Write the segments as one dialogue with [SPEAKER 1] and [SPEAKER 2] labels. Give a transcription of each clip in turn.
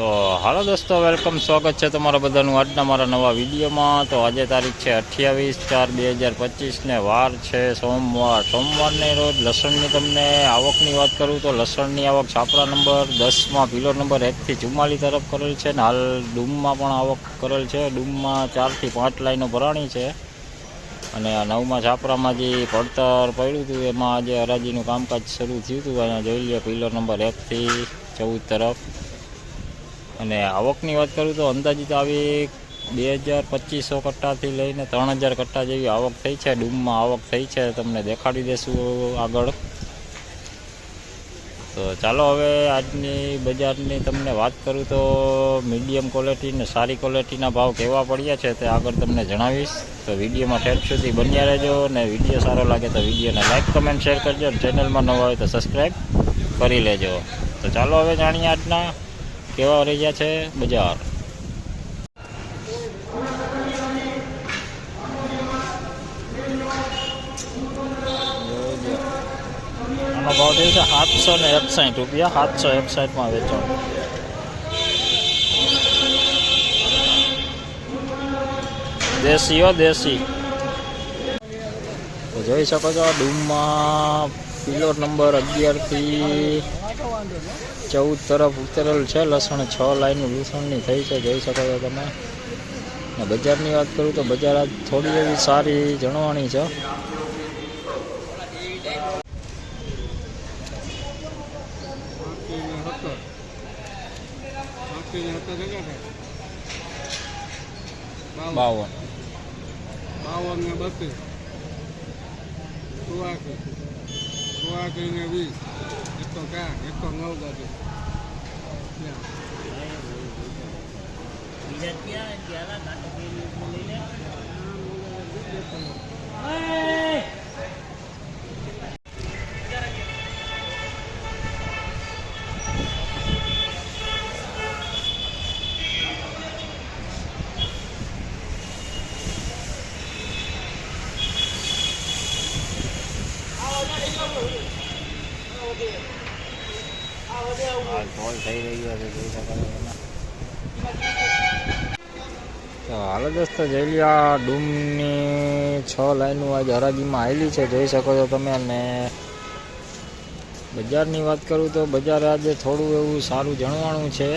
[SPEAKER 1] તો હાલો દોસ્તો વેલકમ સ્વાગત છે તમારા બધાનું આજના મારા નવા વિડીયોમાં. તો આજે તારીખ છે અઠ્યાવીસ ચાર બે હજાર પચીસને વાર છે સોમવાર. સોમવારને રોજ લસણની તમને આવકની વાત કરું તો લસણની આવક છાપરા નંબર દસમાં પિલર નંબર એકથી ચુમ્માલી તરફ કરેલ છે ને હાલ ડૂમમાં પણ આવક કરેલ છે. ડૂમમાં ચારથી પાંચ લાઈનો ભરાણી છે અને આ નવમાં છાપરામાં જે પડતર પડ્યું હતું એમાં આજે હરાજીનું કામકાજ શરૂ થયું હતું. અહીંયા જોઈ લઈએ પિલર નંબર એકથી ચૌદ તરફ. અને આવકની વાત કરું તો અંદાજિત આવી બે હજાર પચીસો કટ્ટાથી લઈને ત્રણ હજાર કટ્ટા જેવી આવક થઈ છે. ડૂમમાં આવક થઈ છે. તમને દેખાડી દઈશું આગળ. તો ચાલો હવે આજની બજારની તમને વાત કરું તો મીડિયમ ક્વોલિટી ને સારી ક્વોલિટીના ભાવ કેવા પડ્યા છે તે આગળ તમને જણાવીશ. તો વિડીયોમાં ઠેઠ સુધી બન્યા રહેજો ને વીડિયો સારો લાગે તો વિડીયોને લાઇક કમેન્ટ, શેર કરજો ચેનલમાં નવા હોય તો સબસ્ક્રાઈબ કરી લેજો. તો ચાલો હવે જાણીએ આજના કેવા રહ્યા છે બજાર? આનો ભાવ થયો છે સાતસો ને એકસાઠ રૂપિયા, સાતસો એકસાઠમાં વેચાણ. દેશીઓ, દેશી. જોઈ શકો છો ડૂમમાં પીલો નંબર અગિયારથી ચૌદ તરફ ઉતરેલ છે લસણ છ લાઈન લસણની થઈ છે જોઈ શકો છો તમે. બજારની વાત કરું તો બજાર આજ થોડી એવી સારી જણવાની છે. બાવન.
[SPEAKER 2] બાવન ને બત્રીસ. સુવાસી સુવાસી ને વીસ. એકસો ચાર એકસો નવ ગાડી
[SPEAKER 1] હાલ કોલ થઈ રહ્યો છે ડૂમની છ લાઈનો આજે હરાજીમાં આવેલી છે. જોઈ શકો છો તમે અને બજારની વાત કરું તો બજાર આજે થોડું એવું સારું જણવાણું છે.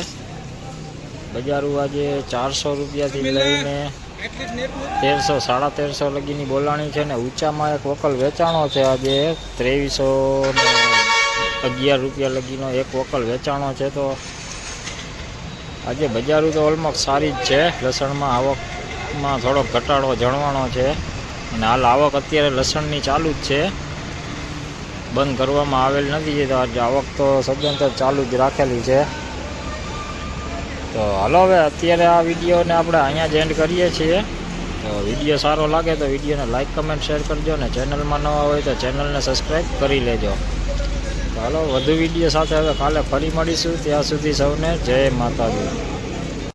[SPEAKER 1] બજારું આજે ચારસો રૂપિયાથી લઈને તેરસો, સાડા તેરસો લગીની બોલાણી છે ને ઊંચામાં એક વકલ વેચાણો છે આજે ત્રેવીસો અગિયાર રૂપિયા લગીનો એક વકલ વેચાણો છે તો આજે બજારું તો ઓલમોસ્ટ સારી જ છે. લસણમાં આવકમાં થોડોક ઘટાડો જણવાનો છે. અને હાલ આવક અત્યારે લસણની ચાલુ જ છે. બંધ કરવામાં આવેલ નથી તો આજે આવક તો સદંતર ચાલુ જ રાખેલી છે. તો હાલો હવે અત્યારે આ વિડીયોને આપણે અહીંયા જ એન્ડ કરીએ છીએ. તો વીડિયો સારો લાગે તો વિડીયોને લાઇક કમેન્ટ શેર કરજો ને ચેનલમાં નવા હોય તો ચેનલને સબસ્ક્રાઈબ કરી લેજો. હાલો વધુ વીડિયો સાથે હવે કાલે ફરી મળીશું. ત્યાં સુધી સૌને જય માતાજી.